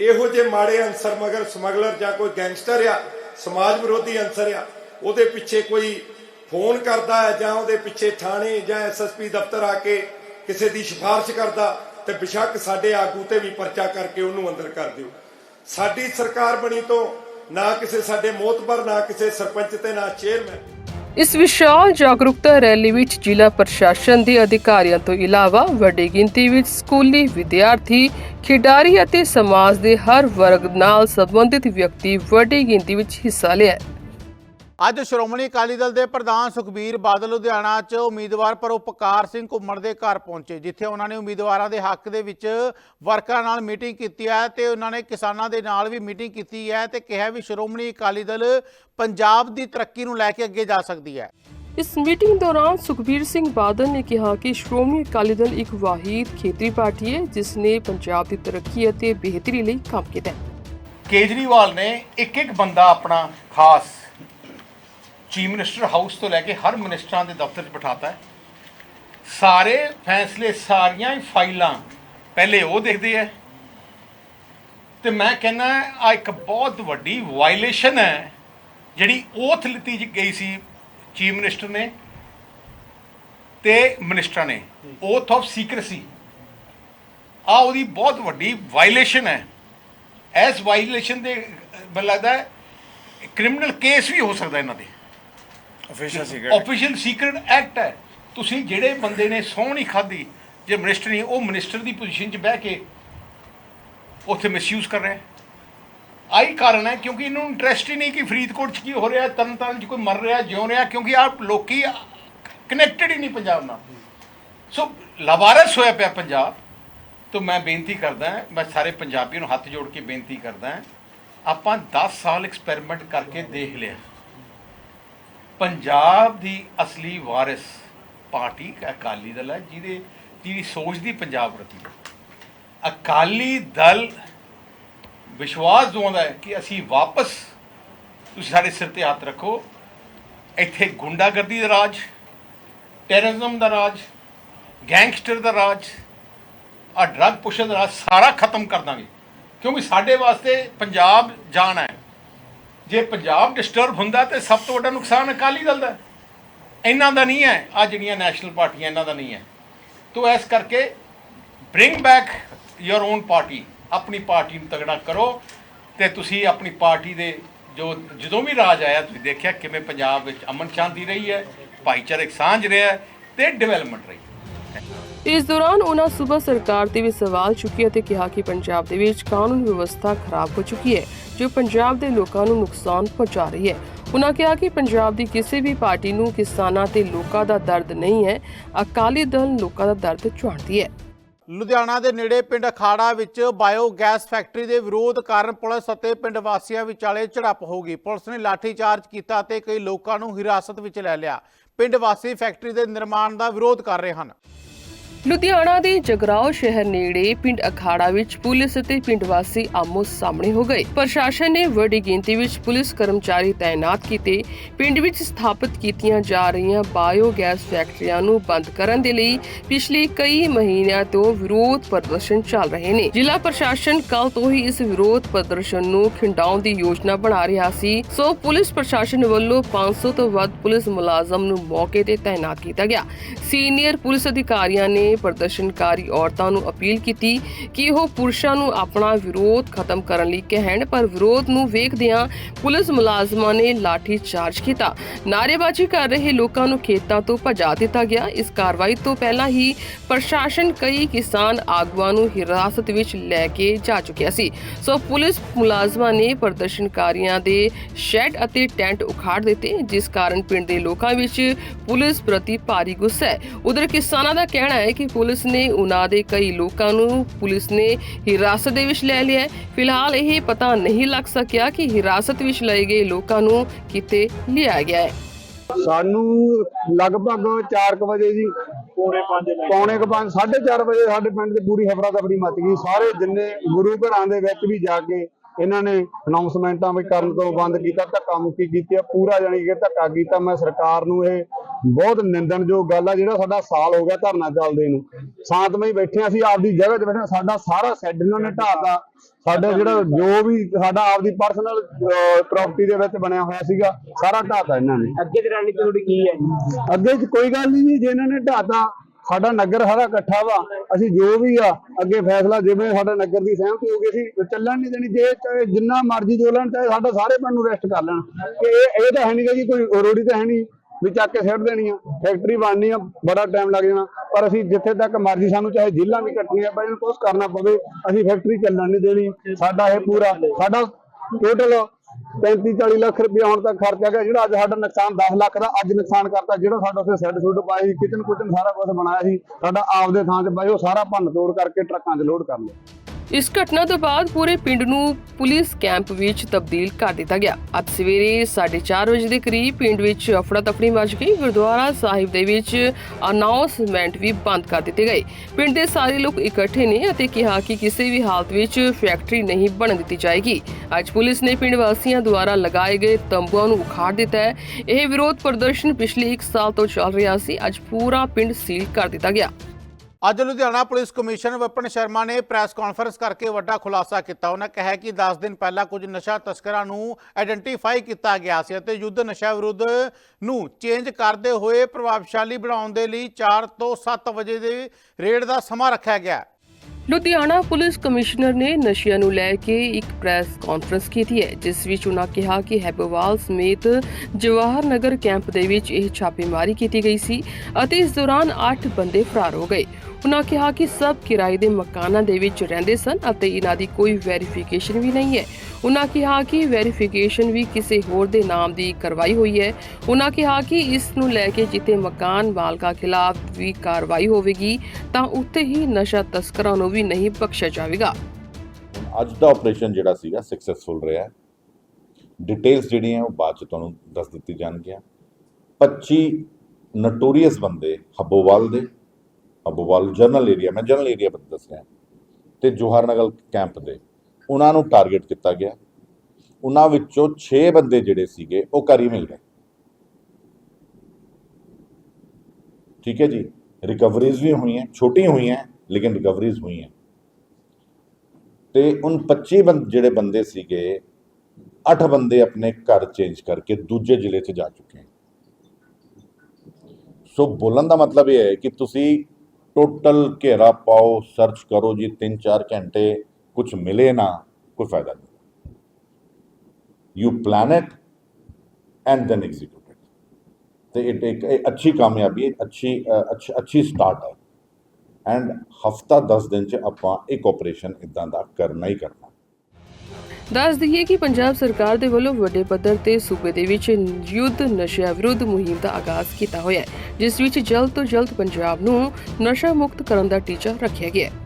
ਇਹੋ ਜਿਹੇ ਮਾੜੇ ਅਨਸਰ ਮਗਰ ਸਮਗਲਰ ਜਾਂ ਕੋਈ ਗੈਂਗਸਟਰ ਆ, ਸਮਾਜ ਵਿਰੋਧੀ ਅਨਸਰ ਆ, ਉਹਦੇ ਪਿੱਛੇ ਕੋਈ ਫੋਨ ਕਰਦਾ ਹੈ ਜਾਂ ਉਹਦੇ ਪਿੱਛੇ ਥਾਣੇ ਜਾਂ ਐਸਐਸਪੀ ਦਫ਼ਤਰ ਆ ਕੇ ਕਿਸੇ ਦੀ ਸਿਫਾਰਿਸ਼ ਕਰਦਾ ਤੇ ਬਿਸ਼ੱਕ ਸਾਡੇ ਆਗੂ ਤੇ ਵੀ ਪਰਚਾ ਕਰਕੇ ਉਹਨੂੰ ਅੰਦਰ ਕਰ ਦਿਓ। ਸਾਡੀ ਸਰਕਾਰ ਬਣੀ ਤੋਂ ਨਾ ਕਿਸੇ ਸਾਡੇ ਮੋਤਬਰ, ਨਾ ਕਿਸੇ ਸਰਪੰਚ ਤੇ ਨਾ ਚੇਅਰਮੈਨ ਇਸ ਵਿਸ਼ਾਲ ਜਾਗਰੂਕਤਾ ਰੈਲੀ ਵਿੱਚ ਜ਼ਿਲ੍ਹਾ ਪ੍ਰਸ਼ਾਸਨ ਦੇ ਅਧਿਕਾਰੀਆਂ ਤੋਂ ਇਲਾਵਾ ਵੱਡੀ ਗਿਣਤੀ ਵਿੱਚ ਸਕੂਲੀ ਵਿਦਿਆਰਥੀ, ਖਿਡਾਰੀ ਅਤੇ ਸਮਾਜ ਦੇ ਹਰ ਵਰਗ ਨਾਲ ਸੰਬੰਧਿਤ ਵਿਅਕਤੀ ਵੱਡੀ ਗਿਣਤੀ ਵਿੱਚ ਹਿੱਸਾ ਲਿਆ ਅੱਜ ਸ਼੍ਰੋਮਣੀ ਅਕਾਲੀ ਦਲ ਦੇ ਪ੍ਰਧਾਨ ਸੁਖਬੀਰ ਬਾਦਲ ਲੁਧਿਆਣਾ 'ਚ ਉਮੀਦਵਾਰ ਪਰਉਪਕਾਰ ਸਿੰਘ ਘੁੰਮਣ ਦੇ ਘਰ ਪਹੁੰਚੇ ਜਿੱਥੇ ਉਹਨਾਂ ਨੇ ਉਮੀਦਵਾਰਾਂ ਦੇ ਹੱਕ ਦੇ ਵਿੱਚ ਵਰਕਰਾਂ ਨਾਲ ਮੀਟਿੰਗ ਕੀਤੀ ਹੈ ਤੇ ਉਹਨਾਂ ਨੇ ਕਿਸਾਨਾਂ ਦੇ ਨਾਲ ਵੀ ਮੀਟਿੰਗ ਕੀਤੀ ਹੈ ਤੇ ਕਿਹਾ ਵੀ ਸ਼੍ਰੋਮਣੀ ਅਕਾਲੀ ਦਲ ਪੰਜਾਬ ਦੀ ਤਰੱਕੀ ਨੂੰ ਲੈ ਕੇ ਅੱਗੇ ਜਾ ਸਕਦੀ ਹੈ। ਇਸ ਮੀਟਿੰਗ ਦੌਰਾਨ ਸੁਖਬੀਰ ਸਿੰਘ ਬਾਦਲ ਨੇ ਕਿਹਾ ਕਿ ਸ਼੍ਰੋਮਣੀ ਅਕਾਲੀ ਦਲ ਇੱਕ ਵਾਹਿਦ ਖੇਤਰੀ ਪਾਰਟੀ ਹੈ ਜਿਸ ਨੇ ਪੰਜਾਬ ਦੀ ਤਰੱਕੀ ਅਤੇ ਬਿਹਤਰੀ ਲਈ ਕੰਮ ਕੀਤਾ ਹੈ। ਕੇਜਰੀਵਾਲ ਨੇ ਇੱਕ ਇੱਕ ਬੰਦਾ ਆਪਣਾ ਖਾਸ ਚੀਫ ਮਿਨਿਸਟਰ ਹਾਊਸ ਤੋਂ ਲੈ ਕੇ ਹਰ ਮਿਨਿਸਟਰਾਂ ਦੇ ਦਫ਼ਤਰ 'ਚ ਬਿਠਾਤਾ ਹੈ। ਸਾਰੇ ਫੈਸਲੇ ਸਾਰੀਆਂ ਹੀ ਫਾਈਲਾਂ ਪਹਿਲੇ ਉਹ ਦੇਖਦੇ ਹੈ। ਤੇ ਮੈਂ ਕਹਿੰਦਾ ਆ ਇੱਕ ਬਹੁਤ ਵੱਡੀ ਵਾਇਲੇਸ਼ਨ ਹੈ, ਜਿਹੜੀ ਓਥ ਲਿੱਤੀ ਗਈ ਸੀ ਚੀਫ ਮਿਨਿਸਟਰ ਨੇ ਤੇ ਮਿਨਿਸਟਰਾਂ ਨੇ। ਓਥ ਆਫ ਸੀਕ੍ਰੇਸੀ ਆ ਉਹਦੀ ਬਹੁਤ ਵੱਡੀ ਵਾਇਲੇਸ਼ਨ ਹੈ। ਐਸ ਵਾਇਲੇਸ਼ਨ ਦੇ ਮੈਨੂੰ ਲੱਗਦਾ ਕ੍ਰਿਮੀਨਲ ਕੇਸ ਵੀ ਹੋ ਸਕਦਾ ਇਹਨਾਂ ਦੇ official secret official secret act ਹੈ। ਤੁਸੀਂ ਜਿਹੜੇ ਬੰਦੇ ਨੇ ਸਹੁੰ ਨਹੀਂ ਖਾਧੀ, ਜੇ ਮਿਨਿਸਟਰ ਨਹੀਂ ਉਹ ਮਿਨਿਸਟਰ ਦੀ ਪੋਜੀਸ਼ਨ 'ਚ ਬਹਿ ਕੇ ਉੱਥੇ ਮਿਸਯੂਜ਼ ਕਰ ਰਿਹਾ ਹੈ। ਆਹੀ ਕਾਰਨ ਹੈ ਕਿਉਂਕਿ ਇਹਨੂੰ ਇੰਟਰਸਟ ਹੀ ਨਹੀਂ ਕਿ ਫਰੀਦਕੋਟ 'ਚ ਕੀ ਹੋ ਰਿਹਾ, ਤਰਨਤਾਰਨ 'ਚ ਕੋਈ ਮਰ ਰਿਹਾ, ਜਿਉਂ ਰਿਹਾ, ਕਿਉਂਕਿ ਆਪ ਲੋਕੀ ਕਨੈਕਟਡ ਹੀ ਨਹੀਂ ਪੰਜਾਬ ਨਾਲ। ਸੋ ਲਵਾਰਸ ਹੋਇਆ ਪਿਆ ਪੰਜਾਬ। ਤੋਂ ਮੈਂ ਬੇਨਤੀ ਕਰਦਾ ਮੈਂ ਸਾਰੇ ਪੰਜਾਬੀਆਂ ਨੂੰ ਹੱਥ ਜੋੜ ਕੇ ਬੇਨਤੀ ਕਰਦਾ ਆਪਾਂ 10 ਸਾਲ ਐਕਸਪੈਰੀਮੈਂਟ ਕਰਕੇ ਦੇਖ ਲਿਆ। ਪੰਜਾਬ ਦੀ ਅਸਲੀ ਵਾਰਿਸ ਪਾਰਟੀ ਅਕਾਲੀ ਦਲ ਹੈ, ਜਿਹਦੇ ਜਿਹਦੀ ਸੋਚ ਦੀ ਪੰਜਾਬ ਪ੍ਰਤੀ ਅਕਾਲੀ ਦਲ ਵਿਸ਼ਵਾਸ ਦਵਾਉਂਦਾ ਹੈ ਕਿ ਅਸੀਂ ਵਾਪਸ ਤੁਸੀਂ ਸਾਡੇ ਸਿਰ ਤੇ ਹੱਥ ਰੱਖੋ। ਇੱਥੇ ਗੁੰਡਾਗਰਦੀ ਦਾ ਰਾਜ ਟੈਰਰਿਜ਼ਮ ਦਾ ਰਾਜ ਗੈਂਗਸਟਰ ਦਾ ਰਾਜ ਆ ਡਰੱਗ ਪੁਸ਼ਨ ਦਾ ਰਾਜ ਸਾਰਾ ਖਤਮ ਕਰ ਦਾਂਗੇ। ਕਿਉਂਕਿ ਸਾਡੇ ਵਾਸਤੇ ਪੰਜਾਬ ਜਾਨ ਹੈ। ਜੇ ਪੰਜਾਬ ਡਿਸਟਰਬ ਹੁੰਦਾ ਤੇ ਸਭ ਤੋਂ ਵੱਡਾ ਨੁਕਸਾਨ ਅਕਾਲੀ ਦਲ ਦਾ ਇਹਨਾਂ ਦਾ ਨਹੀਂ ਹੈ। ਆ ਜਿਹੜੀਆਂ ਨੈਸ਼ਨਲ ਪਾਰਟੀਆਂ, ਇਹਨਾਂ ਦਾ ਨਹੀਂ ਹੈ। ਤੋ ਇਸ ਕਰਕੇ bring back your own party ਆਪਣੀ ਪਾਰਟੀ ਨੂੰ ਤਗੜਾ ਕਰੋ ਤੇ ਤੁਸੀਂ ਆਪਣੀ ਪਾਰਟੀ ਦੇ ਜੋ ਜਦੋਂ ਵੀ ਰਾਜ ਆਇਆ, ਤੁਸੀਂ ਦੇਖਿਆ ਕਿਵੇਂ ਪੰਜਾਬ ਵਿੱਚ ਅਮਨ ਸ਼ਾਂਤੀ ਰਹੀ ਹੈ, ਭਾਈਚਾਰਕ ਸਾਂਝ ਰਿਹਾ ਹੈ ਤੇ ਡਿਵੈਲਪਮੈਂਟ ਰਹੀ ਹੈ। ਇਸ ਦੌਰਾਨ ਉਹਨਾਂ ਸੂਬਾ ਸਰਕਾਰ ਤੇ ਵੀ ਸਵਾਲ ਚੁੱਕੇ ਅਤੇ ਕਿਹਾ ਕਿ ਪੰਜਾਬ ਦੇ ਵਿੱਚ ਕਾਨੂੰਨ ਵਿਵਸਥਾ ਖਰਾਬ ਹੋ ਚੁੱਕੀ ਹੈ, ਜੋ ਪੰਜਾਬ ਦੇ ਲੋਕਾਂ ਨੂੰ ਨੁਕਸਾਨ ਪਹੁੰਚਾ ਰਹੀ ਹੈ। ਉਹਨਾਂ ਕਿਹਾ ਕਿ ਪੰਜਾਬ ਦੀ ਕਿਸੇ ਵੀ ਪਾਰਟੀ ਨੂੰ ਕਿਸਾਨਾਂ ਤੇ ਲੋਕਾਂ ਦਾ ਦਰਦ ਨਹੀਂ ਹੈ, ਅਕਾਲੀ ਦਲ ਲੋਕਾਂ ਦਾ ਦਰਦ ਝਾੜਦੀ ਹੈ। ਲੁਧਿਆਣਾ ਦੇ ਨੇੜੇ ਪਿੰਡ ਅਖਾੜਾ ਵਿੱਚ ਬਾਇਓ ਗੈਸ ਫੈਕਟਰੀ ਦੇ ਵਿਰੋਧ ਕਾਰਨ ਪੁਲਿਸ ਅਤੇ ਪਿੰਡ ਵਾਸੀਆਂ ਵਿਚਾਲੇ ਝੜਪ ਹੋ ਗਈ। ਪੁਲਿਸ ਨੇ ਲਾਠੀਚਾਰਜ ਕੀਤਾ ਅਤੇ ਕਈ ਲੋਕਾਂ ਨੂੰ ਹਿਰਾਸਤ ਵਿੱਚ ਲੈ ਲਿਆ। ਪਿੰਡ ਵਾਸੀ ਫੈਕਟਰੀ ਦੇ ਨਿਰਮਾਣ ਦਾ ਵਿਰੋਧ ਕਰ ਰਹੇ ਹਨ। ਲੁਧਿਆਣਾ ਦੇ ਜਗਰਾਓ ਸ਼ਹਿਰ ਨੇੜੇ ਪਿੰਡ ਅਖਾੜਾ ਵਿੱਚ ਪੁਲਿਸ ਅਤੇ ਪਿੰਡ ਵਾਸੀ ਆਮੋ ਸਾਹਮਣੇ ਹੋ ਗਏ। ਪ੍ਰਸ਼ਾਸਨ ਨੇ ਵੱਡੀ ਗਿਣਤੀ ਵਿੱਚ ਪੁਲਿਸ ਕਰਮਚਾਰੀ ਤਾਇਨਾਤ ਕੀਤੇ। ਪਿੰਡ ਵਿੱਚ ਸਥਾਪਿਤ ਕੀਤੀਆਂ ਜਾ ਰਹੀਆਂ ਬਾਇਓਗੈਸ ਫੈਕਟਰੀਆਂ ਨੂੰ ਬੰਦ ਕਰਨ ਦੇ ਲਈ ਪਿਛਲੇ ਕਈ ਮਹੀਨਿਆਂ ਤੋਂ ਵਿਰੋਧ ਪ੍ਰਦਰਸ਼ਨ ਚੱਲ ਰਹੇ ਨੇ। ਜ਼ਿਲ੍ਹਾ ਪ੍ਰਸ਼ਾਸਨ ਕੱਲ ਤੋਂ ਹੀ ਇਸ ਵਿਰੋਧ ਪ੍ਰਦਰਸ਼ਨ ਨੂੰ ਖਿੰਡਾਉਣ ਦੀ ਯੋਜਨਾ ਬਣਾ ਰਿਹਾ ਸੀ। ਸੋ ਪੁਲਿਸ ਪ੍ਰਸ਼ਾਸਨ ਵੱਲੋਂ 500 ਤੋਂ ਵੱਧ ਪੁਲਿਸ ਮੁਲਾਜ਼ਮ ਨੂੰ ਮੌਕੇ ਤੇ ਤਾਇਨਾਤ ਕੀਤਾ ਗਿਆ। ਸੀਨੀਅਰ ਪੁਲਿਸ ਅਧਿਕਾਰੀਆਂ ਨੇ ਪ੍ਰਦਰਸ਼ਨਕਾਰੀ ਔਰਤਾਂ ਨੂੰ ਅਪੀਲ ਕੀਤੀ ਕਿ ਉਹ ਪੁਰਸ਼ਾਂ ਨੂੰ ਆਪਣਾ ਵਿਰੋਧ ਖਤਮ ਕਰਨ ਲਈ ਕਹਿਣ, ਪਰ ਵਿਰੋਧ ਨੂੰ ਵੇਖਦਿਆਂ ਪੁਲਿਸ ਮੁਲਾਜ਼ਮਾਂ ਨੇ ਲਾਠੀ ਚਾਰਜ ਕੀਤਾ। ਨਾਅਰੇਬਾਜ਼ੀ ਕਰ ਰਹੇ ਲੋਕਾਂ ਨੂੰ ਖੇਤਾਂ ਤੋਂ ਭਜਾ ਦਿੱਤਾ ਗਿਆ। ਇਸ ਕਾਰਵਾਈ ਤੋਂ ਪਹਿਲਾਂ ਹੀ ਪ੍ਰਸ਼ਾਸਨ ਕਈ ਕਿਸਾਨ ਆਗੂਆਂ ਨੂੰ ਹਿਰਾਸਤ ਵਿੱਚ ਲੈ ਕੇ ਜਾ ਚੁੱਕਿਆ ਸੀ। ਸੋ ਪੁਲਿਸ ਮੁਲਾਜ਼ਮਾਂ ਨੇ ਪ੍ਰਦਰਸ਼ਨਕਾਰੀਆਂ ਦੇ ਸ਼ੈੱਡ ਅਤੇ ਟੈਂਟ ਉਖਾੜ ਦਿੱਤੇ, ਜਿਸ ਕਾਰਨ ਪਿੰਡ ਦੇ ਲੋਕਾਂ ਵਿੱਚ ਪੁਲਿਸ ਪ੍ਰਤੀ ਭਾਰੀ ਗੁੱਸਾ ਹੈ। ਉਧਰ ਕਿਸਾਨਾਂ ਦਾ ਕਹਿਣਾ ਹੈ ਕਿ ਪੁਲਿਸ ਨੇ ਉਨ੍ਹਾਂ ਦੇ ਕਈ ਲੋਕਾਂ ਨੂੰ ਪੁਲਿਸ ਨੇ ਹਿਰਾਸਤ ਦੇ ਵਿੱਚ ਲੈ ਲਿਆ ਹੈ। ਫਿਲਹਾਲ ਇਹ ਪਤਾ ਨਹੀਂ ਲੱਗ ਸਕਿਆ ਕਿ ਹਿਰਾਸਤ ਵਿੱਚ ਲਏ ਗਏ ਲੋਕਾਂ ਨੂੰ ਕਿਤੇ ਲਿਆ ਗਿਆ ਹੈ। ਸਾਨੂੰ ਲਗਭਗ 4 ਵਜੇ ਜੀ ਪੌਣੇ 5 ਪੌਣੇ 5 4:30 ਵਜੇ ਸਾਡੇ ਪਿੰਡ 'ਚ ਪੂਰੀ ਹਫਰਾ ਦਫੜੀ ਮਚ ਗਈ। ਸਾਰੇ ਜਿੰਨੇ ਗੁਰੂ ਘਰਾਂ ਦੇ ਵਿੱਚ ਵੀ ਜਾ ਕੇ ਇਹਨਾਂ ਨੇ ਅਨਾਉਂਸਮੈਂਟਾਂ ਵੀ ਕਰਨ ਤੋਂ ਬੰਦ ਕੀਤਾ ਧੱਕਾ ਮੁੱਕੀ ਕੀਤੀ ਆ ਪੂਰਾ ਜਾਣੀ ਕਿ ਧੱਕਾ ਕੀਤਾ। ਮੈਂ ਸਰਕਾਰ ਨੂੰ ਇਹ ਬਹੁਤ ਨਿੰਦਣਯੋਗ ਗੱਲ ਆ ਜਿਹੜਾ ਸਾਡਾ ਸਾਲ ਹੋ ਗਿਆ ਧਰਨਾ ਚੱਲਦੇ ਨੂੰ। ਸ਼ਾਂਤਮਈ ਬੈਠੇ ਅਸੀਂ ਆਪਦੀ ਜਗ੍ਹਾ ਤੇ ਬੈਠੇ ਸਾਡਾ ਸਾਰਾ ਸੈੱਡ ਇਹਨਾਂ ਨੇ ਢਾਤਾ ਸਾਡੇ ਜਿਹੜਾ ਜੋ ਵੀ ਸਾਡਾ ਆਪਦੀ ਪਰਸਨਲ ਪ੍ਰਾਪਰਟੀ ਦੇ ਵਿੱਚ ਬਣਿਆ ਹੋਇਆ ਸੀਗਾ ਸਾਰਾ ਢਾਤਾ ਇਹਨਾਂ ਨੇ। ਅੱਗੇ ਦੀ ਰਣਨੀਤੀ ਤੁਹਾਡੀ ਕੀ ਹੈ ਜੀ? ਅੱਗੇ ਚ ਕੋਈ ਗੱਲ ਨਹੀਂ ਜੀ ਜੇ ਇਹਨਾਂ ਨੇ ਢਾਤਾ ਸਾਡਾ ਨਗਰ ਸਾਰਾ ਇਕੱਠਾ ਵਾ, ਅਸੀਂ ਜੋ ਵੀ ਆ, ਅੱਗੇ ਫੈਸਲਾ ਜਿਵੇਂ ਸਾਡਾ ਨਗਰ ਦੀ ਸਹਿਮਤੀ ਹੋ ਗਈ ਅਸੀਂ ਚੱਲਣ ਨਹੀਂ ਦੇਣੀ, ਜੇ ਚਾਹੇ ਜਿੰਨਾ ਮਰਜ਼ੀ ਜੋ ਲੈਣ, ਚਾਹੇ ਸਾਡਾ ਸਾਰੇ ਪਿੰਡ ਨੂੰ ਰੈਸਟ ਕਰ ਲੈਣ। ਕਿ ਇਹ ਇਹ ਤਾਂ ਹੈ ਨਹੀਂ ਗਾ ਜੀ, ਕੋਈ ਰੋੜੀ ਤਾਂ ਹੈ ਨਹੀਂ ਵੀ ਚੱਕ ਕੇ ਸਿੱਟ ਦੇਣੀ ਆ। ਫੈਕਟਰੀ ਬਣਨੀ ਆ, ਬੜਾ ਟਾਈਮ ਲੱਗ ਜਾਣਾ। ਪਰ ਅਸੀਂ ਜਿੱਥੇ ਤੱਕ ਮਰਜ਼ੀ ਸਾਨੂੰ ਚਾਹੇ ਜੇਲ੍ਹਾਂ ਵੀ ਕੱਟਣੀਆਂ ਪੈਣ ਕੁਛ ਕਰਨਾ ਪਵੇ, ਅਸੀਂ ਫੈਕਟਰੀ ਚੱਲਣ ਨਹੀਂ ਦੇਣੀ। ਸਾਡਾ ਇਹ ਪੂਰਾ, ਸਾਡਾ ਟੋਟਲ 35 40 ਲੱਖ ਰੁਪਇਆ ਹੁਣ ਤੱਕ ਖਰਚਾ ਗਿਆ ਜਿਹੜਾ ਅੱਜ ਸਾਡਾ ਨੁਕਸਾਨ 10 ਲੱਖ ਦਾ ਅੱਜ ਨੁਕਸਾਨ ਕਰਤਾ, ਜਿਹੜਾ ਸਾਡਾ ਉੱਥੇ ਸੈੱਡ ਸੁੱਡ ਪਾਇਆ ਸੀ ਕਿਚਨ ਕੁਚਨ ਸਾਰਾ ਕੁਝ ਬਣਾਇਆ ਸੀ, ਸਾਡਾ ਆਪਦੇ ਥਾਂ 'ਚ ਪਾਈ ਉਹ ਸਾਰਾ ਭੰਨ ਤੋੜ ਕਰਕੇ ਟਰੱਕਾਂ 'ਚ ਲੋਡ ਕਰ ਲਿਆ। ਇਸ ਘਟਨਾ ਤੋਂ ਬਾਅਦ ਪੂਰੇ ਪਿੰਡ ਨੂੰ ਪੁਲਿਸ ਕੈਂਪ ਵਿੱਚ ਤਬਦੀਲ ਕਰ ਦਿੱਤਾ ਗਿਆ। ਅੱਜ ਸਵੇਰੇ 4:30 ਵਜੇ ਦੇ ਕਰੀਬ ਪਿੰਡ ਵਿੱਚ ਅਫੜਾ ਤਫੜੀ ਮਚ ਗਈ। ਗੁਰਦੁਆਰਾ ਸਾਹਿਬ ਦੇ ਵਿੱਚ ਅਨਾਉਂਸਮੈਂਟ ਵੀ ਬੰਦ ਕਰ ਦਿੱਤੇ ਗਏ। ਪਿੰਡ ਦੇ ਸਾਰੇ ਲੋਕ ਇਕੱਠੇ ਨੇ ਅਤੇ ਕਿਹਾ ਕਿ ਕਿਸੇ ਵੀ ਹਾਲਤ ਵਿੱਚ ਫੈਕਟਰੀ ਨਹੀਂ ਬਣਨ ਦਿੱਤੀ ਜਾਏਗੀ। ਅੱਜ ਪੁਲਿਸ ਨੇ ਪਿੰਡ ਵਾਸੀਆਂ ਦੁਆਰਾ ਲਗਾਏ ਗਏ ਤੰਬੂਆਂ ਨੂੰ ਉਖਾੜ ਦਿੱਤਾ ਹੈ। ਇਹ ਵਿਰੋਧ ਪ੍ਰਦਰਸ਼ਨ ਪਿਛਲੇ 1 ਸਾਲ ਤੋਂ ਚੱਲ ਰਿਹਾ ਸੀ। ਅੱਜ ਪੂਰਾ ਪਿੰਡ ਸੀਲ ਕਰ ਦਿੱਤਾ ਗਿਆ। ਅੱਜ ਲੁਧਿਆਣਾ ਪੁਲਿਸ ਕਮਿਸ਼ਨਰ ਵਿਪਨ ਸ਼ਰਮਾ ਨੇ ਪ੍ਰੈਸ ਕਾਨਫਰੰਸ ਕਰਕੇ ਵੱਡਾ ਖੁਲਾਸਾ ਕੀਤਾ। ਉਹਨਾਂ ਕਿਹਾ ਕਿ 10 ਦਿਨ ਪਹਿਲਾਂ ਕੁਝ ਨਸ਼ਾ ਤਸਕਰਾਂ ਨੂੰ ਆਇਡੈਂਟੀਫਾਈ ਕੀਤਾ ਗਿਆ ਸੀ ਅਤੇ ਯੁੱਧ ਨਸ਼ਾ ਵਿਰੁੱਧ ਨੂੰ ਚੇਂਜ ਕਰਦੇ ਹੋਏ ਪ੍ਰਭਾਵਸ਼ਾਲੀ ਬਣਾਉਣ ਦੇ ਲਈ 4 ਤੋਂ 7 ਵਜੇ ਦੇ ਰੇਡ ਦਾ ਸਮਾਂ ਰੱਖਿਆ ਗਿਆ। ਲੁਧਿਆਣਾ ਪੁਲਿਸ ਕਮਿਸ਼ਨਰ ਨੇ ਨਸ਼ਿਆਂ ਨੂੰ ਲੈ ਕੇ ਇੱਕ ਪ੍ਰੈਸ ਕਾਨਫਰੰਸ ਕੀਤੀ ਹੈ, ਜਿਸ ਵਿੱਚ ਉਹਨਾਂ ਕਿਹਾ ਕਿ ਹੈਬੋਵਾਲ ਸਮੇਤ ਜਵਾਹਰ ਨਗਰ ਕੈਂਪ ਦੇ ਵਿੱਚ ਇਹ ਛਾਪੇਮਾਰੀ ਕੀਤੀ ਗਈ ਸੀ ਅਤੇ ਇਸ ਦੌਰਾਨ 8 ਬੰਦੇ ਫਰਾਰ ਹੋ ਗਏ। ਉਹਨਾਂ ਕਿਹਾ ਕਿ ਸਭ ਕਿਰਾਏ ਦੇ ਮਕਾਨਾਂ ਦੇ ਵਿੱਚ ਰਹਿੰਦੇ ਸਨ ਅਤੇ ਇਹਨਾਂ ਦੀ ਕੋਈ ਵੈਰੀਫਿਕੇਸ਼ਨ ਵੀ ਨਹੀਂ ਹੈ। ਉਹਨਾਂ ਕਿਹਾ ਕਿ ਵੈਰੀਫਿਕੇਸ਼ਨ ਵੀ ਕਿਸੇ ਹੋਰ ਦੇ ਨਾਮ ਦੀ ਕਰਵਾਈ ਹੋਈ ਹੈ। ਉਹਨਾਂ ਕਿਹਾ ਕਿ ਇਸ ਨੂੰ ਲੈ ਕੇ ਜਿੱਥੇ ਮਕਾਨ ਮਾਲਕਾਂ ਖਿਲਾਫ ਵੀ ਕਾਰਵਾਈ ਹੋਵੇਗੀ, ਤਾਂ ਉੱਥੇ ਹੀ ਨਸ਼ਾ ਤਸਕਰਾਂ ਨੂੰ ਵੀ ਨਹੀਂ ਬਖਸ਼ਿਆ ਜਾਵੇਗਾ। ਅੱਜ ਦਾ ਆਪਰੇਸ਼ਨ ਜਿਹੜਾ ਸੀਗਾ ਸਕਸੈਸਫੁਲ ਰਿਹਾ ਡਿਟੇਲਸ ਜਿਹੜੀਆਂ ਉਹ ਬਾਅਦ ਚ ਤੁਹਾਨੂੰ ਦੱਸ ਦਿੱਤੀ ਜਾਣਗੀਆਂ। 25 ਨਟੋਰੀਅਸ ਬੰਦੇ ਹੱਬੋਵਾਲ ਦੇ ਹੱਬੋਵਾਲ ਜਨਰਲ ਏਰੀਆ ਮੈਂ ਜਨਰਲ ਏਰੀਆ ਬਾਰੇ ਦੱਸ ਰਿਹਾ ਤੇ ਜੋਹਰ ਨਗਰ ਕੈਂਪ ਦੇ, ਉਹਨਾਂ ਨੂੰ ਟਾਰਗੇਟ ਕੀਤਾ ਗਿਆ। ਉਹਨਾਂ ਵਿੱਚੋਂ 6 ਬੰਦੇ ਜਿਹੜੇ ਸੀਗੇ, ਉਹ ਘਰ ਹੀ ਮਿਲ ਗਏ। ਠੀਕ ਹੈ ਜੀ? ਰਿਕਵਰੀਜ਼ ਵੀ ਹੋਈਆਂ ਛੋਟੀ ਹੋਈਆਂ, ਲੇਕਿਨ ਰਿਕਵਰੀਜ਼ ਹੋਈਆਂ। ਤੇ ਉਨ 25 ਬੰਦ ਜਿਹੜੇ ਬੰਦੇ ਸੀਗੇ 8 ਬੰਦੇ ਆਪਣੇ ਘਰ ਚੇਂਜ ਕਰਕੇ ਦੂਜੇ ਜ਼ਿਲ੍ਹੇ 'ਚ ਜਾ ਚੁੱਕੇ। ਹਨ ਸੋ ਬੋਲਣ ਦਾ ਮਤਲਬ ਇਹ ਹੈ ਕਿ ਤੁਸੀਂ ਟੋਟਲ ਘੇਰਾ ਪਾਓ ਸਰਚ ਕਰੋ ਜੀ 3-4 ਘੰਟੇ ਕੁਝ ਮਿਲੇ ਨਾ ਕੋਈ ਫਾਇਦਾ ਨਹੀਂ you plan it and then execute it ਤੇ ਇਹ ਇੱਕ ਇਹ ਅੱਛੀ ਕਾਮਯਾਬੀ ਹੈ ਅੱਛੀ ਅ, ਅੱਛ- ਅੱਛੀ ਸਟਾਰਟ ਹੈ ਐਂਡ ਹਫਤਾ 10 ਦਿਨ ਚ ਆਪਾਂ ਇੱਕ ਆਪਰੇਸ਼ਨ ਇਦਾਂ ਦਾ ਕਰਨਾ ਹੀ ਕਰਨਾ ਦੱਸ ਦਈਏ ਕਿ ਪੰਜਾਬ ਸਰਕਾਰ ਦੇ ਵੱਲੋਂ ਵੱਡੇ ਪੱਧਰ ਤੇ ਸੂਬੇ ਦੇ ਵਿੱਚ ਯੁੱਧ ਨਸ਼ਾ ਵਿਰੁੱਧ ਮੁਹਿੰਮ ਦਾ ਆਗਾਜ਼ ਕੀਤਾ ਹੋਇਆ ਹੈ, ਜਿਸ ਵਿੱਚ ਜਲਦ ਤੋਂ ਜਲਦ ਪੰਜਾਬ ਨੂੰ ਨਸ਼ਾ ਮੁਕਤ ਕਰਨ ਦਾ ਟੀਚਾ ਰੱਖਿਆ ਗਿਆ ਹੈ।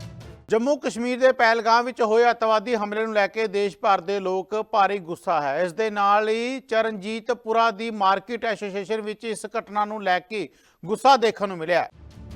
ਜੰਮੂ ਕਸ਼ਮੀਰ ਦੇ ਪਹਿਲਗਾਮ ਵਿੱਚ ਹੋਏ ਅੱਤਵਾਦੀ ਹਮਲੇ ਨੂੰ ਲੈ ਕੇ ਦੇਸ਼ ਭਰ ਦੇ ਲੋਕ ਭਾਰੀ ਗੁੱਸਾ ਹੈ। ਇਸ ਦੇ ਨਾਲ ਹੀ ਚਰਨਜੀਤਪੁਰਾ ਦੀ ਮਾਰਕੀਟ ਐਸੋਸੀਏਸ਼ਨ ਵਿੱਚ ਇਸ ਘਟਨਾ ਨੂੰ ਲੈ ਕੇ ਗੁੱਸਾ ਦੇਖਣ ਨੂੰ ਮਿਲਿਆ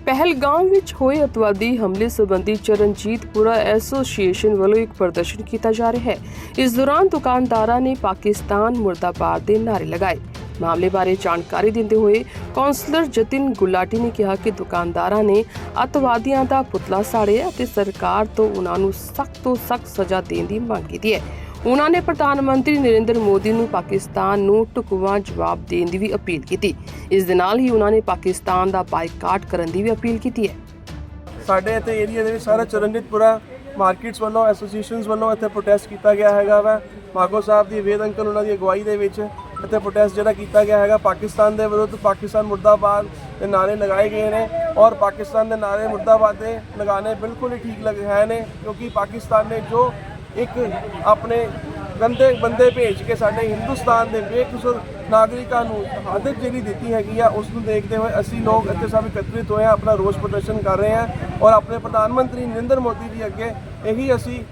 ਪਹਿਲਗਾਮ ਵਿੱਚ ਹੋਏ ਅਤਵਾਦੀ ਹਮਲੇ ਸੰਬੰਧੀ ਚਰਨਜੀਤਪੁਰਾ ਐਸੋਸੀਏਸ਼ਨ ਵੱਲੋਂ ਇੱਕ ਪ੍ਰਦਰਸ਼ਨ ਕੀਤਾ ਜਾ ਰਿਹਾ ਹੈ। ਇਸ ਦੌਰਾਨ ਦੁਕਾਨਦਾਰਾਂ ਨੇ ਪਾਕਿਸਤਾਨ ਮੁਰਦਾਬਾਦ ਦੇ ਨਾਅਰੇ ਲਗਾਏ। ਮਾਮਲੇ ਬਾਰੇ ਜਾਣਕਾਰੀ ਦਿੰਦੇ ਹੋਏ ਕੌਂਸਲਰ ਜਤਿਨ ਗੁਲਾਟੀ ਨੇ ਕਿਹਾ ਕਿ ਦੁਕਾਨਦਾਰਾਂ ਨੇ ਅਤਵਾਦੀਆਂ ਦਾ ਪੁਤਲਾ ਸਾੜਿਆ ਅਤੇ ਸਰਕਾਰ ਤੋਂ ਉਹਨਾਂ ਨੂੰ ਸਖਤ ਤੋਂ ਸਖਤ ਸਜ਼ਾ ਦੇਣ ਦੀ ਮੰਗ ਕੀਤੀ ਹੈ। ਉਹਨਾਂ ਨੇ ਪ੍ਰਧਾਨ ਮੰਤਰੀ ਨਰਿੰਦਰ ਮੋਦੀ ਨੂੰ ਪਾਕਿਸਤਾਨ ਨੂੰ ਢੁਕਵਾਂ ਜਵਾਬ ਦੇਣ ਦੀ ਵੀ ਅਪੀਲ ਕੀਤੀ। ਇਸ ਦੇ ਨਾਲ ਹੀ ਉਹਨਾਂ ਨੇ ਪਾਕਿਸਤਾਨ ਦਾ ਬਾਈਕਾਟ ਕਰਨ ਦੀ ਵੀ ਅਪੀਲ ਕੀਤੀ ਹੈ। ਸਾਡੇ ਇੱਥੇ ਏਰੀਆ ਦੇ ਵਿੱਚ ਸਾਰਾ ਚਰਨਜੀਤਪੁਰਾ ਮਾਰਕੀਟਸ ਵੱਲੋਂ, ਐਸੋਸੀਏਸ਼ਨਸ ਵੱਲੋਂ ਇੱਥੇ ਪ੍ਰੋਟੈਸਟ ਕੀਤਾ ਗਿਆ ਹੈਗਾ ਵਾ। ਮਾਗੋ ਸਾਹਿਬ ਦੀ ਵੇਦ ਅੰਕਲ ਉਹਨਾਂ ਦੀ ਅਗਵਾਈ ਦੇ ਵਿੱਚ ਇੱਥੇ ਪ੍ਰੋਟੈਸਟ ਜਿਹੜਾ ਕੀਤਾ ਗਿਆ ਹੈਗਾ। ਪਾਕਿਸਤਾਨ ਦੇ ਵਿਰੁੱਧ ਪਾਕਿਸਤਾਨ ਮੁਰਦਾਬਾਦ ਦੇ ਨਾਰੇ ਲਗਾਏ ਗਏ ਨੇ ਔਰ ਪਾਕਿਸਤਾਨ ਦੇ ਨਾਰੇ ਮੁਰਦਾਬਾਦ ਦੇ ਲਗਾਣੇ ਬਿਲਕੁਲ ਹੀ ਠੀਕ ਲੱਗ ਹੈ ਨੇ ਕਿਉਂਕਿ ਪਾਕਿਸਤਾਨ ਨੇ ਜੋ ਇੱਕ ਆਪਣੇ ਗੰਦੇ ਬੰਦੇ ਭੇਜ ਕੇ ਸਾਡੇ ਹਿੰਦੁਸਤਾਨ ਦੇ ਬੇਕਸੂਰ ਨਾਗਰਿਕਾਂ ਨੂੰ ਆਦਤ ਜਿਹੜੀ ਦਿੱਤੀ ਹੈਗੀ ਆ, ਉਸ ਨੂੰ ਦੇਖਦੇ ਹੋਏ ਅਸੀਂ ਲੋਕ ਇੱਥੇ ਸਭ ਇਕੱਤਰਿਤ ਹੋਏ ਹਾਂ ਆਪਣਾ ਰੋਸ ਪ੍ਰਦਰਸ਼ਨ ਕਰ ਰਹੇ ਹਾਂ ਔਰ ਆਪਣੇ ਪ੍ਰਧਾਨ ਮੰਤਰੀ ਨਰਿੰਦਰ ਮੋਦੀ ਜੀ ਅੱਗੇ ਇਹੀ ਅਸੀਂ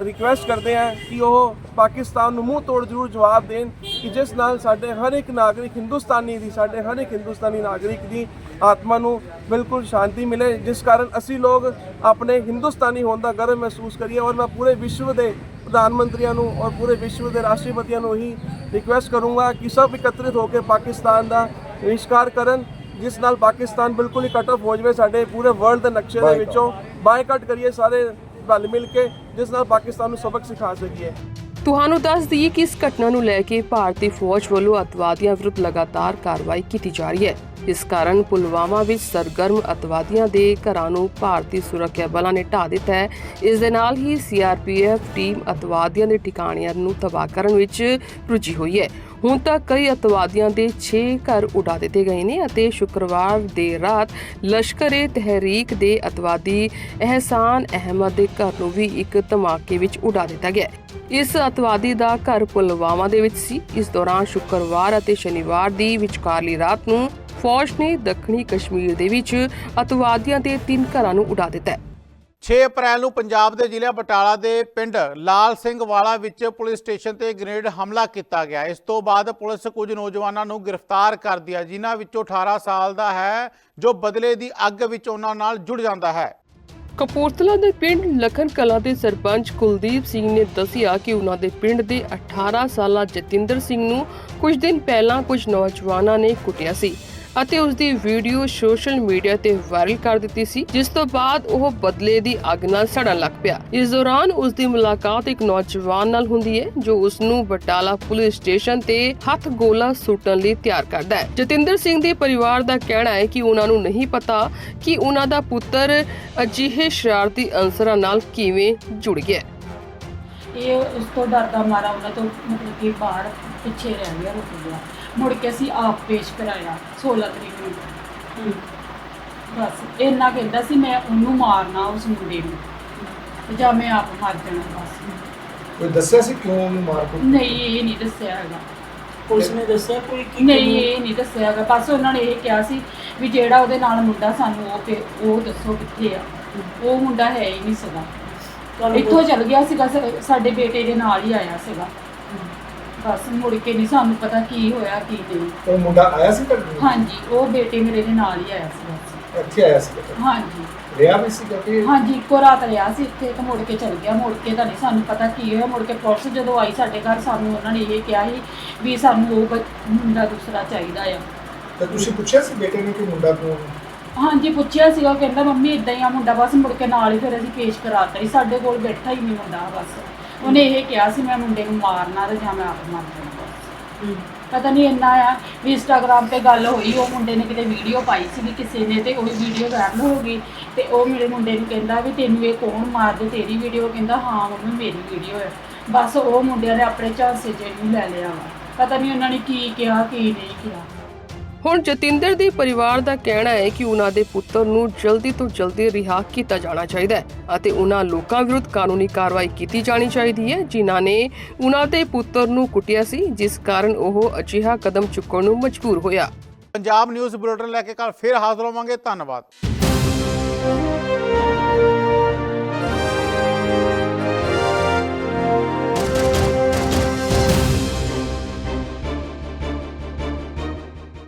ਰਿਕੁਐਸਟ ਕਰਦੇ ਹਾਂ ਕਿ ਉਹ ਪਾਕਿਸਤਾਨ ਨੂੰ ਮੂੰਹ ਤੋੜ ਜ਼ਰੂਰ ਜਵਾਬ ਦੇਣ ਕਿ ਜਿਸ ਨਾਲ ਸਾਡੇ ਹਰ ਇੱਕ ਨਾਗਰਿਕ ਹਿੰਦੁਸਤਾਨੀ ਦੀ, ਸਾਡੇ ਹਰ ਇੱਕ ਹਿੰਦੁਸਤਾਨੀ ਨਾਗਰਿਕ ਦੀ ਆਤਮਾ ਨੂੰ ਬਿਲਕੁਲ ਸ਼ਾਂਤੀ ਮਿਲੇ ਜਿਸ ਕਾਰਨ ਅਸੀਂ ਲੋਕ ਆਪਣੇ ਹਿੰਦੁਸਤਾਨੀ ਹੋਣ ਦਾ ਗਰਵ ਮਹਿਸੂਸ ਕਰੀਏ ਔਰ ਮੈਂ ਪੂਰੇ ਵਿਸ਼ਵ ਦੇ ਪ੍ਰਧਾਨ ਮੰਤਰੀਆਂ ਨੂੰ ਔਰ ਪੂਰੇ ਵਿਸ਼ਵ ਦੇ ਰਾਸ਼ਟਰਪਤੀਆਂ ਨੂੰ ਹੀ ਰਿਕੁਐਸਟ ਕਰੂੰਗਾ ਕਿ ਸਭ ਇਕੱਤਰਿਤ ਹੋ ਕੇ ਪਾਕਿਸਤਾਨ ਦਾ ਬਹਿਸ਼ਕਾਰ ਕਰਨ ਜਿਸ ਨਾਲ ਪਾਕਿਸਤਾਨ ਬਿਲਕੁਲ ਹੀ ਕੱਟ ਆਫ ਹੋ ਜਾਵੇ ਸਾਡੇ ਪੂਰੇ ਵਰਲਡ ਦੇ ਨਕਸ਼ੇ ਦੇ ਵਿੱਚੋਂ। ਬਾਈਕਾਟ ਕਰੀਏ ਸਾਰੇ ਰਲ ਮਿਲ ਕੇ ਜਿਸ ਨਾਲ ਪਾਕਿਸਤਾਨ ਨੂੰ ਸਬਕ ਸਿਖਾ ਸਕੀਏ। ਤੁਹਾਨੂੰ ਦੱਸ ਦਈਏ ਕਿ ਇਸ ਘਟਨਾ ਨੂੰ ਲੈ ਕੇ ਭਾਰਤੀ ਫੌਜ ਵੱਲੋਂ ਅਤਵਾਦੀਆਂ ਵਿਰੁੱਧ ਲਗਾਤਾਰ ਕਾਰਵਾਈ ਕੀਤੀ ਜਾ ਰਹੀ ਹੈ। ਇਸ ਕਾਰਨ ਪੁਲਵਾਮਾ ਵਿੱਚ ਸਰਗਰਮ ਅਤਵਾਦੀਆਂ ਦੇ ਘਰਾਂ ਨੂੰ ਭਾਰਤੀ ਸੁਰੱਖਿਆ ਬਲਾਂ ਨੇ ਢਾ ਦਿੱਤਾ ਹੈ। ਇਸ ਦੇ ਨਾਲ ਹੀ ਸੀਆਰਪੀਐਫ ਟੀਮ ਅਤਵਾਦੀਆਂ ਦੇ ਟਿਕਾਣਿਆਂ ਨੂੰ ਤਬਾਹ ਕਰਨ ਵਿੱਚ ਰੁੱਝੀ ਹੋਈ ਹੈ। ਹੁਣ ਤੱਕ ਕਈ ਅਤਵਾਦੀਆਂ ਦੇ 6 ਘਰ ਉਡਾ ਦਿੱਤੇ ਗਏ ਨੇ ਅਤੇ ਸ਼ੁੱਕਰਵਾਰ ਦੇ ਰਾਤ ਲਸ਼ਕਰੇ ਤਹਿਰੀਕ ਦੇ ਅਤਵਾਦੀ ਅਹਿਸਾਨ ਅਹਿਮਦ ਦੇ ਘਰ ਨੂੰ ਵੀ ਇੱਕ ਧਮਾਕੇ ਵਿੱਚ ਉਡਾ ਦਿੱਤਾ ਗਿਆ ਇਸ ਅਤਵਾਦੀ ਦਾ ਘਰ ਪੁਲਵਾਮਾ ਦੇ ਵਿੱਚ ਸੀ। ਇਸ ਦੌਰਾਨ ਸ਼ੁੱਕਰਵਾਰ ਅਤੇ ਸ਼ਨੀਵਾਰ ਦੀ ਵਿਚਕਾਰਲੀ ਰਾਤ ਨੂੰ ਫੌਜ ਨੇ ਦੱਖਣੀ ਕਸ਼ਮੀਰ ਦੇ ਵਿੱਚ ਅਤਵਾਦੀਆਂ ਦੇ ਤਿੰਨ ਘਰਾਂ ਨੂੰ ਉਡਾ ਦਿੱਤਾ ਹੈ। 6 ਅਪ੍ਰੈਲ ਨੂੰ ਪੰਜਾਬ ਦੇ ਜ਼ਿਲ੍ਹਾ ਬਟਾਲਾ ਦੇ ਪਿੰਡ ਲਾਲ ਸਿੰਘ ਵਾਲਾ ਵਿੱਚ ਪੁਲਿਸ ਸਟੇਸ਼ਨ ਤੇ ਗ੍ਰੇਨੇਡ ਹਮਲਾ ਕੀਤਾ ਗਿਆ। ਇਸ ਤੋਂ ਬਾਅਦ ਪੁਲਿਸ ਕੁਝ ਨੌਜਵਾਨਾਂ ਨੂੰ ਗ੍ਰਿਫਤਾਰ ਕਰਦੀ ਹੈ, ਜਿਨ੍ਹਾਂ ਵਿੱਚੋਂ 18 ਸਾਲ ਦਾ ਹੈ, ਜੋ ਬਦਲੇ ਦੀ ਅੱਗ ਵਿੱਚ ਉਹਨਾਂ ਨਾਲ ਜੁੜ ਜਾਂਦਾ ਹੈ। ਕਪੂਰਥਲਾ ਦੇ ਪਿੰਡ ਲਖਨ ਕਲਾਂ ਦੇ ਸਰਪੰਚ ਕੁਲਦੀਪ ਸਿੰਘ ਨੇ ਦੱਸਿਆ ਕਿ ਉਹਨਾਂ ਦੇ ਪਿੰਡ ਦੇ 18 ਸਾਲਾ ਜਤਿੰਦਰ ਸਿੰਘ ਨੂੰ ਕੁਝ ਦਿਨ ਪਹਿਲਾਂ ਕੁਝ ਨੌਜਵਾਨਾਂ ਨੇ ਕੁੱਟਿਆ ਸੀ। ਅਤੇ ਉਸ ਦੀ ਵੀਡੀਓ ਸੋਸ਼ਲ ਮੀਡੀਆ ਤੇ ਵਾਇਰਲ ਕਰ ਦਿੱਤੀ ਸੀ, ਜਿਸ ਤੋਂ ਬਾਅਦ ਉਹ ਬਦਲੇ ਦੀ ਅੱਗ ਨਾਲ ਸੜਨ ਲੱਗ ਪਿਆ। ਇਸ ਦੌਰਾਨ ਉਸ ਦੀ ਮੁਲਾਕਾਤ ਇੱਕ ਨੌਜਵਾਨ ਨਾਲ ਹੁੰਦੀ ਹੈ, ਜੋ ਉਸ ਨੂੰ ਬਟਾਲਾ ਪੁਲਿਸ ਸਟੇਸ਼ਨ ਤੇ ਹੱਥ ਗੋਲਾ ਸੁੱਟਣ ਲਈ ਤਿਆਰ ਕਰਦਾ ਹੈ। ਜਤਿੰਦਰ ਸਿੰਘ ਦੇ ਪਰਿਵਾਰ ਦਾ ਕਹਿਣਾ ਹੈ ਕਿ ਉਹਨਾਂ ਨੂੰ ਨਹੀਂ ਪਤਾ ਕਿ ਉਹਨਾਂ ਦਾ ਪੁੱਤਰ ਅਜਿਹੇ ਸ਼ਰਾਰਤੀ ਅਨਸਰਾਂ ਨਾਲ ਕਿਵੇਂ ਜੁੜ ਗਿਆ ਇਹ ਉਸ ਤੋਂ ਡਰਦਾ ਮਾਰਾ ਉਹਨਾਂ ਤੋਂ ਮਤਲਬ ਕਿ ਬਾਹਰ ਪਿੱਛੇ ਰਹਿ ਗਿਆ, ਰੁਕ ਗਿਆ। ਮੁੜ ਕੇ ਅਸੀਂ ਆਪ ਪੇਸ਼ ਕਰਾਇਆ 16 ਤਰੀਕ ਨੂੰ। ਬਸ ਇੰਨਾ ਕਹਿੰਦਾ ਸੀ ਮੈਂ ਉਹਨੂੰ ਮਾਰਨਾ ਉਸ ਮੁੰਡੇ ਨੂੰ। ਤੇ ਜਾਂ ਮੈਂ ਆਪ ਮਰ ਜਾਣਾ ਬਸ। ਕੋਈ ਦੱਸਿਆ ਸੀ ਕਿਉਂ ਉਹਨੂੰ ਮਾਰ ਕੁੱਟ ਨਹੀਂ ਇਹ ਨਹੀਂ ਦੱਸਿਆ ਹੈਗਾ। ਪੁਲਿਸ ਨੇ ਦੱਸਿਆ ਕੋਈ ਕੀ ਨਹੀਂ ਇਹ ਨਹੀਂ ਦੱਸਿਆ ਹੈਗਾ। ਬਸ ਉਹਨਾਂ ਨੇ ਇਹ ਕਿਹਾ ਸੀ ਵੀ ਜਿਹੜਾ ਉਹਦੇ ਨਾਲ ਮੁੰਡਾ ਸਾਨੂੰ ਉਹ ਕਿ ਉਹ ਦੱਸੋ ਕਿੱਥੇ ਆ। ਉਹ ਮੁੰਡਾ ਹੈ ਹੀ ਨਹੀਂ ਸੀਗਾ। ਤੁਹਾਨੂੰ ਇੱਥੋਂ ਚਲ ਗਿਆ ਸੀਗਾ ਸ- ਸਾਡੇ ਬੇਟੇ ਦੇ ਨਾਲ ਹੀ ਆਇਆ ਸੀਗਾ। ਬਸ ਮੁੜ ਕੇ ਨਹੀਂ ਸਾਨੂੰ ਪਤਾ ਕੀ ਹੋਇਆ ਕੀ ਨਹੀਂ। ਉਹ ਮੁੰਡਾ ਆਇਆ ਸੀ ਤੁਹਾਡੇ ਕੋਲ? ਹਾਂਜੀ ਉਹ ਬੇਟੇ ਮੇਰੇ ਦੇ ਨਾਲ ਹੀ ਆਇਆ ਸੀਗਾ ਇੱਥੇ ਆਇਆ ਸੀ ਹਾਂਜੀ। ਰਿਹਾ ਵੀ ਸੀ ਕਿ ਹਾਂਜੀ ਇੱਕੋ ਰਾਤ ਰਿਹਾ ਸੀ ਇੱਥੇ ਤੇ ਮੁੜ ਕੇ ਚਲ ਗਿਆ। ਮੁੜ ਕੇ ਤਾਂ ਨਹੀਂ ਸਾਨੂੰ ਪਤਾ ਕੀ ਹੋਇਆ। ਮੁੜ ਕੇ ਪੁਲਿਸ ਜਦੋਂ ਆਈ ਸਾਡੇ ਘਰ ਸਾਨੂੰ ਉਹਨਾਂ ਨੇ ਇਹ ਕਿਹਾ ਸੀ ਵੀ ਸਾਨੂੰ ਉਹ ਬ- ਮੁੰਡਾ ਦੂਸਰਾ ਚਾਹੀਦਾ ਆ। ਤਾਂ ਤੁਸੀਂ ਪੁੱਛਿਆ ਸੀ ਬੇਟੇ ਨੂੰ ਕਿ ਮੁੰਡਾ ਕੌਣ ਹੈ? ਹਾਂਜੀ ਪੁੱਛਿਆ ਸੀਗਾ। ਕਹਿੰਦਾ ਮੰਮੀ ਇਦਾਂ ਹੀ ਆ ਮੁੰਡਾ ਬਸ ਮੁੜ ਕੇ ਨਾਲ ਹੀ ਫਿਰ ਅਸੀਂ ਪੇਸ਼ ਕਰਾਤਾ ਸੀ। ਸਾਡੇ ਕੋਲ ਬੈਠਾ ਹੀ ਨਹੀਂ ਮੁੰਡਾ ਬਸ। ਉਹਨੇ ਇਹ ਕਿਹਾ ਸੀ, ਮੈਂ ਮੁੰਡੇ ਨੂੰ ਮਾਰਨਾ ਤੇ ਜਾਂ ਮੈਂ ਆਪ ਮਰ ਜਾਣਾ ਬਸ ਪਤਾ ਨਹੀਂ ਇੰਨਾ ਆ ਵੀ ਇੰਸਟਾਗ੍ਰਾਮ ਤੇ ਗੱਲ ਹੋਈ, ਉਹ ਮੁੰਡੇ ਨੇ ਕਿਤੇ ਵੀਡੀਓ ਪਾਈ ਸੀ ਕਿਸੇ ਨੇ ਤੇ ਉਹ ਵੀਡੀਓ ਵਾਇਰਲ ਹੋ ਗਈ ਤੇ ਉਹ ਮੇਰੇ ਮੁੰਡੇ ਨੂੰ ਕਹਿੰਦਾ ਵੀ ਤੈਨੂੰ ਇਹ ਕੌਣ ਮਾਰਦੇ ਤੇਰੀ ਵੀਡੀਓ ਕਹਿੰਦਾ, ਹਾਂ ਮੰਮੀ, ਮੇਰੀ ਵੀਡੀਓ ਹੈ ਬਸ ਉਹ ਮੁੰਡਿਆਂ ਨੇ ਆਪਣੇ ਝਾਂਸੇ ਜਿਹੇ ਨੂੰ ਲੈ ਲਿਆ ਵਾ। ਪਤਾ ਨਹੀਂ ਉਹਨਾਂ ਨੇ ਕੀ ਕਿਹਾ, ਕੀ ਨਹੀਂ ਕਿਹਾ। ਹੁਣ ਜਤਿੰਦਰ ਦੇ ਪਰਿਵਾਰ ਦਾ ਕਹਿਣਾ ਹੈ ਕਿ ਉਹਨਾਂ ਦੇ ਪੁੱਤਰ ਨੂੰ ਜਲਦੀ ਤੋਂ ਜਲਦੀ ਰਿਹਾ ਕੀਤਾ ਜਾਣਾ ਚਾਹੀਦਾ ਹੈ ਅਤੇ ਉਹਨਾਂ ਲੋਕਾਂ ਵਿਰੁੱਧ ਕਾਨੂੰਨੀ ਕਾਰਵਾਈ ਕੀਤੀ ਜਾਣੀ ਚਾਹੀਦੀ ਹੈ। ਜਿਨ੍ਹਾਂ ਨੇ ਉਹਨਾਂ ਦੇ ਪੁੱਤਰ ਨੂੰ ਕੁੱਟਿਆ ਸੀ, ਜਿਸ ਕਾਰਨ ਉਹ ਅਜਿਹਾ ਕਦਮ ਚੁੱਕਣ ਨੂੰ ਮਜਬੂਰ ਹੋਇਆ। ਪੰਜਾਬ ਨਿਊਜ਼ ਬੁਲੇਟਿਨ ਲੈ ਕੇ ਕੱਲ ਫਿਰ ਹਾਜ਼ਰ ਹੋਵਾਂਗੇ। ਧੰਨਵਾਦ।